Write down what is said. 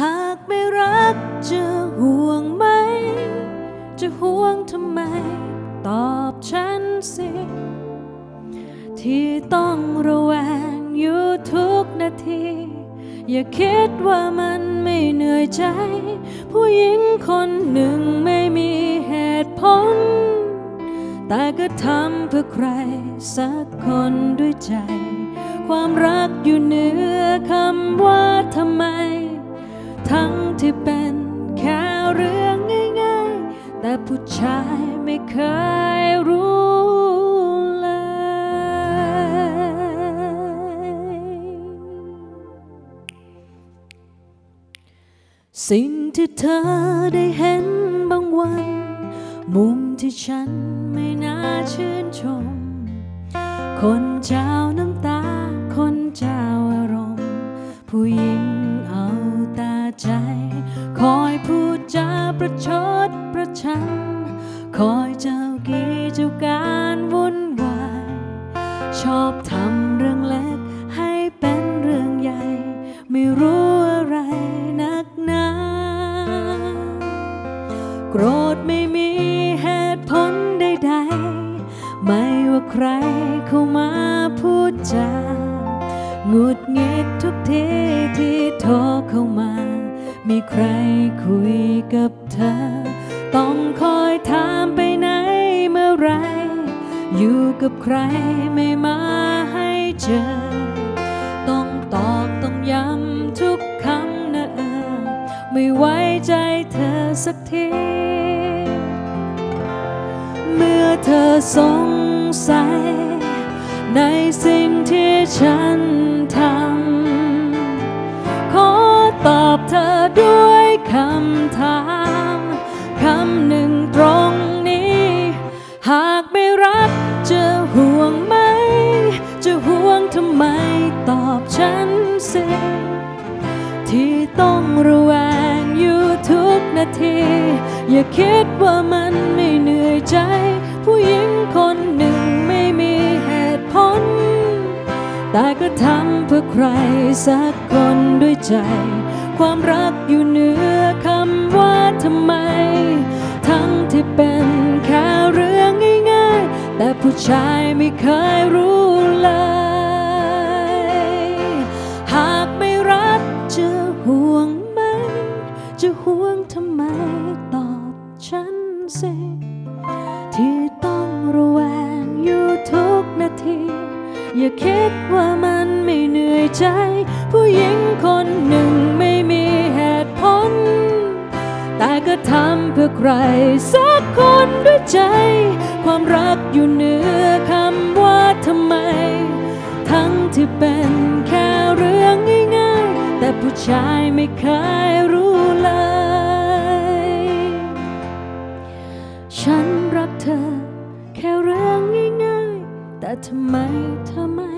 หากไม่รักจะห่วงไหม จะห่วงทำไม ตอบฉันสิ ที่ต้องระแวงอยู่ทุกนาที อย่าคิดว่ามันไม่เหนื่อยใจ ผู้หญิงคนหนึ่งไม่มีเหตุผล แต่ก็ทำเพื่อใครสักคนด้วยใจ ความรักอยู่เหนือคำว่าทำไม ทั้งที่เป็นแค่เรื่องง่ายๆ แต่ผู้ชายไม่เคยรู้เลย สิ่งที่เธอได้เห็นบางวัน มุมที่ฉันไม่น่าชื่นชม คนเจ้าน้ำตา คนเจ้าอารมณ์ ผู้หญิง ประชดประชัน คอยเจ้ากี้เจ้าการวุ่นวาย ชอบทำเรื่องเล็กให้เป็นเรื่องใหญ่ ไม่รู้อะไรนักหนาโกรธไม่มีเหตุผลใดๆ ไม่ว่าใครเข้ามาพูดจาหงุดหงิดทุกทีที่โทรเข้ามา มีใครคุยกับเธอ ต้องคอยถามไปไหนเมื่อไร อยู่กับใครไม่มาให้เจอ ต้องตอกต้องย้ำทุกคำนะเออไม่ไว้ใจเธอสักที เมื่อเธอสงสัย ในสิ่งที่ฉันทำ ตอบเธอด้วยคำถามคำหนึ่งตรงนี้ หากไม่รักจะห่วงไหม จะห่วงทำไมตอบฉันสิที่ต้องระแวงอยู่ทุกนาที อย่าคิดว่ามันไม่เหนื่อยใจ ผู้หญิงคน แต่ก็ทำเพื่อใครสักคนด้วยใจ ความรักอยู่เหนือคำว่าทำไม ทั้งที่เป็นแค่เรื่องง่ายๆ แต่ผู้ชายไม่เคยรู้เลย หากไม่รักจะห่วงไหม จะห่วงทำไมตอบฉันสิที่ อย่าคิดว่ามันไม่เหนื่อยใจ ผู้หญิงคนหนึ่งไม่มีเหตุผล แต่ก็ทำเพื่อใครสักคนด้วยใจ ความรักอยู่เหนือคำว่าทำไม ทั้งที่เป็นแค่เรื่องง่ายๆ แต่ผู้ชายไม่เคย ทำไมทำไม